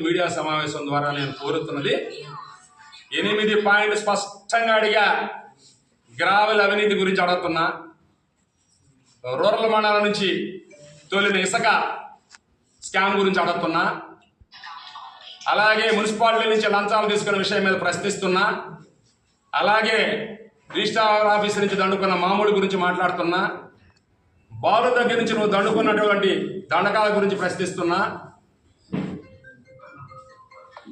Media సమావేశం ద్వారా నేను కోరుతున్నది ఎనిమిది పాయింట్ స్పష్టంగా అడిగా. గ్రావెల్ అవినీతి గురించి అడుగుతున్నా. రూరల్ మండలం నుంచి తొలిన ఇసుక స్కామ్ గురించి అడుగుతున్నా. అలాగే మున్సిపాలిటీ నుంచి లంచాలు తీసుకున్న విషయం మీద ప్రశ్నిస్తున్నా. అలాగే రిజిస్ట్రార్ ఆఫీస్ నుంచి దండుకున్న మామూలు గురించి మాట్లాడుతున్నా. బాలు దగ్గర నుంచి నువ్వు దండుకున్నటువంటి దండకాల గురించి ప్రశ్నిస్తున్నా.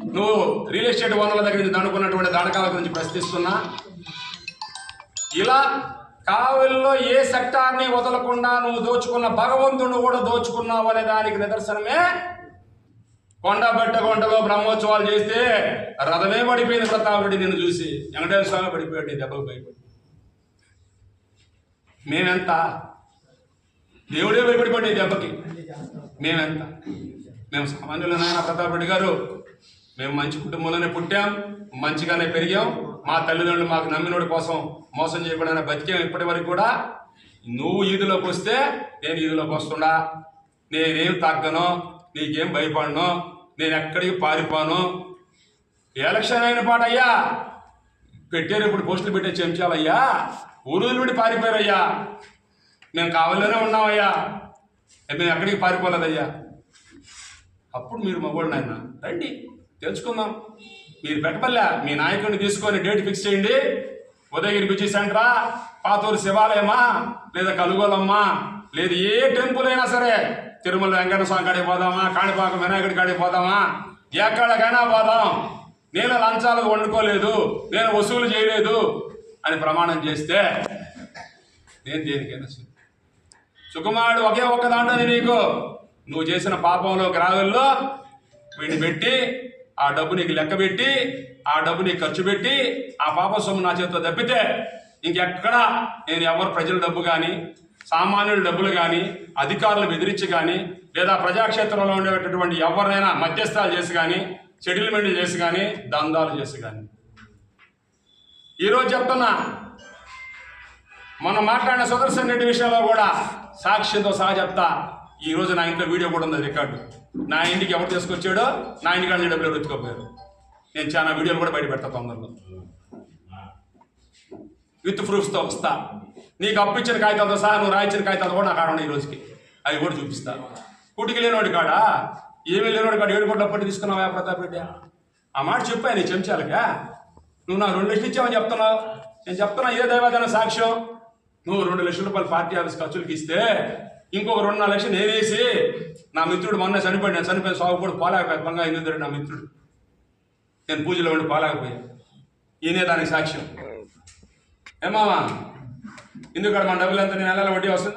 నువ్వు రియల్ ఎస్టేట్ ఓనర్ల దగ్గర నుంచి దండుకున్నటువంటి దాడకాల గురించి ప్రశ్నిస్తున్నా. ఇలా కావలిలో ఏ సెక్టార్ని వదలకుండా నువ్వు దోచుకున్న భగవంతుడు కూడా దోచుకున్నావు అనే దానికి నిదర్శనమే. కొండబట్ట కొండలో బ్రహ్మోత్సవాలు చేస్తే రథమే పడిపోయింది ప్రతాపుడి నిన్ను చూసి. వెంకటేశ్వర స్వామి పడిపోయాడు దెబ్బకు భయపడి. మేమెంత? దేవుడే భయపడిపోయాడు దెబ్బకి. మేమెంత? మేము సామాన్యులు నాయన ప్రతాప్రెడ్డి గారు మేము మంచి కుటుంబంలోనే పుట్టాం మంచిగానే పెరిగాం. మా తల్లిదండ్రులు మాకు నమ్మినోడి కోసం మోసం చేయకుండా బతికాం ఇప్పటి వరకు కూడా నువ్వు ఈదులోకి వస్తే నేను ఈదులోకి వస్తుండా నేనేం తగ్గను నీకేం భయపడను నేను ఎక్కడికి పారిపోను. ఎలక్షన్ అయిన పాట అయ్యా పెట్టారు ఇప్పుడు పోస్టులు పెట్టే చెంచాలయ్యా. ఊరులు నుండి పారిపోయారయ్యా. మేము కావాలనే ఉన్నామయ్యా. మేము ఎక్కడికి పారిపోలేదయ్యా. అప్పుడు మీరు మగవాళ్ళు నాయన. రండి. తెలుసుకుందాం. మీరు పెట్టబల్లా మీ నాయకుడిని తీసుకొని డేట్ ఫిక్స్ చేయండి. ఉదయగిరి బిజీ సెంటరా పాతూరు శివాలయమా లేదా కలుగోలమ్మా లేదు ఏ టెంపుల్ అయినా సరే తిరుమల వెంకట స్వామి కాడికి పోదామా కాణిపాక వినాయకుడి కాడికి పోదామా ఎక్కడికైనా పోదాం. నేను లంచాలకు వండుకోలేదు నేను వసూలు చేయలేదు అని ప్రమాణం చేస్తే నేను దేనికైనా సుకుమారుడు ఒకే ఒక్క దాంట్లోనే నీకు నువ్వు చేసిన పాపంలో గ్రావెల్లో వీడిని పెట్టి ఆ డబ్బు నీకు లెక్క పెట్టి ఆ డబ్బు నీకు ఖర్చు పెట్టి ఆ పాప సొమ్ము నా చేతితో తప్పితే ఇంకెక్కడా నేను ఎవరు ప్రజల డబ్బు కానీ సామాన్యుల డబ్బులు కానీ అధికారులు బెదిరించి కానీ లేదా ప్రజాక్షేత్రంలో ఉండేటటువంటి ఎవరినైనా మధ్యస్థాలు చేసి కానీ సెటిల్మెంట్లు చేసి కానీ దందాలు చేసి కానీ ఈరోజు చెప్తున్నా మనం మాట్లాడిన సుదర్శన్ రెడ్డి విషయంలో కూడా సాక్ష్యంతో సహా చెప్తా ఈ రోజు నా ఇంట్లో వీడియో కూడా ఉంది రికార్డు. నా ఇంటికి ఎవరు తీసుకొచ్చాడో నా ఇంటికి అన్ని డబ్బులు ఎత్తుకోపోయారు నేను చాలా వీడియోలు కూడా బయట పెడతా తొందరలో. విత్ ప్రూఫ్స్తో వస్తా. నీకు అప్పిచ్చిన కాగితాలతో సహా నువ్వు రాయించిన కాగితాలు కూడా నాకు ఆడ ఈ రోజుకి. అవి కూడా చూపిస్తా. కుటికి లేనివాడు కాడా? ఏమీ లేనివాడు కాడు? ఏడు కోట్ల పట్టి తీసుకున్నావా ప్రతాప్ రెడ్డి? ఆ మాట చెప్పా నీ చెంచాలిగా నువ్వు నాకు రెండు లక్షలు ఇచ్చావని చెప్తున్నావు. నేను చెప్తున్నా ఏ దైవాదన సాక్ష్యం? నువ్వు రెండు లక్షల రూపాయలు పార్టీ ఆఫీస్ ఖర్చులకి ఇస్తే ఇంకొక రెండు నాలుగు లక్షలు నేనేసి నా మిత్రుడు మొన్న చనిపోయాడు నేను చనిపోయిన సాగు కూడా పోలేకపోయాను బంగా ఎందుకు నా మిత్రుడు. నేను పూజలో ఉండి పోలేకపోయాను ఈయనే దానికి సాక్ష్యం. ఏమావా ఎందుకు మన డబ్బులు నేను నెలల వడ్డీ వస్తుంది?